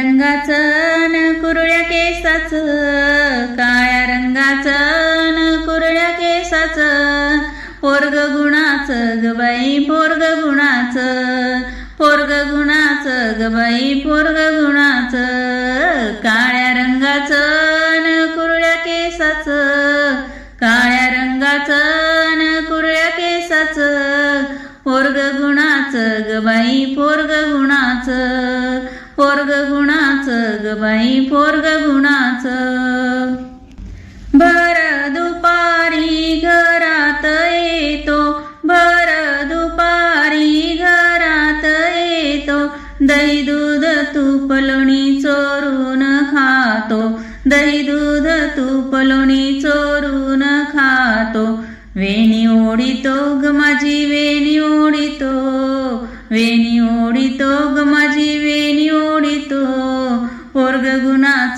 रंगाचं न कुरळ्या केसाचं काळ्या रंगाचं न कुरळ्या केसाचं पोरग गुणाचं ग बाई पोरग गुणाचं पोरग गुणाचं ग बाई पोरग गुणाचं काळ्या रंगाचं न कुरळ्या केसाचं काळ्या रंगाचं न कुरळ्या केसाचं पोरग गुणाचं ग बाई पोरग गुणाचं. पोरग गुणाचं ग बाई पोरग गुणाचं. भर दुपारी घरात येतो भर दुपारी घरात येतो. दही दूध तूप लोणी चोरून खातो दही दूध तूप लोणी चोरून खातो. वेणी ओढितो ग माझी वेणी ओढितो. वेणी ओढितो ग माझी वेणी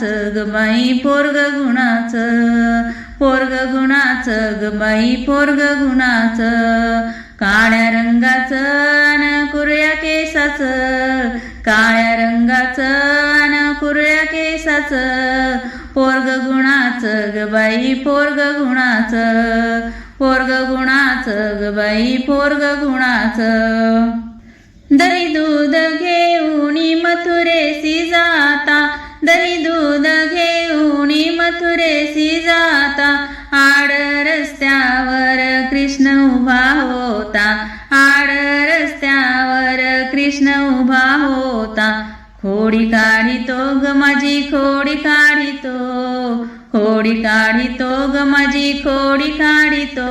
गुणाचं ग बाई पोरग गुणाचं. पोरग गुणाचं ग बाई पोरग गुणाचं. काळ्या रंगाचं न कुरळ्या केसाचं. काळ्या रंगाचं न कुरळ्या केसाचं. पोरग गुणाचं ग बाई पोरग गुणाचं. पोरग गुणाचं ग बाई पोरग गुणाचं. दही दूध घेऊन मथुरेसी जाता. दही दूध घेऊन मथुरेसी जाता. आड रस्त्यावर कृष्ण उभा होता. आड रस्त्यावर कृष्ण उभा होता. खोडी काढितो ग माझी खोडी काढितो. खोडी काढितो ग माझी खोडी काढितो.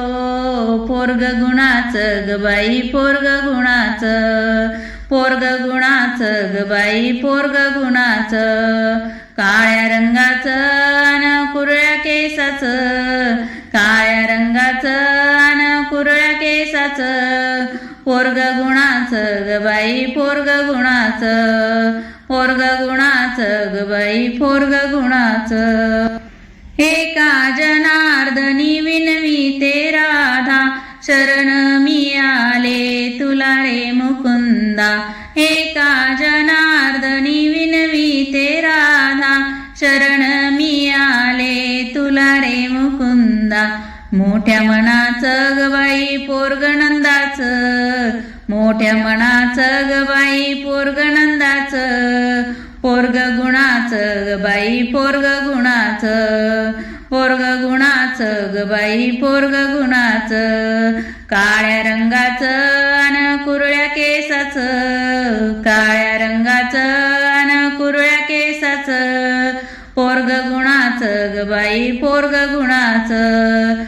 पोरग गुणाचं ग बाई पोरग गुणाचं. पोरग गुणा सगबाई बाई पोरग गुणाचं. काळ्या रंगाचं न कुरळ्या केसाचं. काळ्या रंगाचं न कुरळ्या केसाचं. पोरग गुणाचं ग बाई पोरग गुणाचं. पोरग गुणाचं ग बाई पोरग गुणाचं. एका जना तुला मुकुंदा एका जनार्दनी विनवी ते राधा. शरण मी आले तुला रे मुकुंदा. मोठ्या मनाचं ग बाई पोरग नंदाचं मोठ्या मनाचं ग बाई पोरग नंदाचं पोरग गुणाचं ग बाई पोरग गुणाचं. पोरग गुणाचं ग बाई पोरग गुणाचं. काळ्या रंगाचं अन केसाच काळ्या रंगाचं अन कुरळ्या केसाचं. पोरग गुणाचं ग बाई पोरग गुणाचं.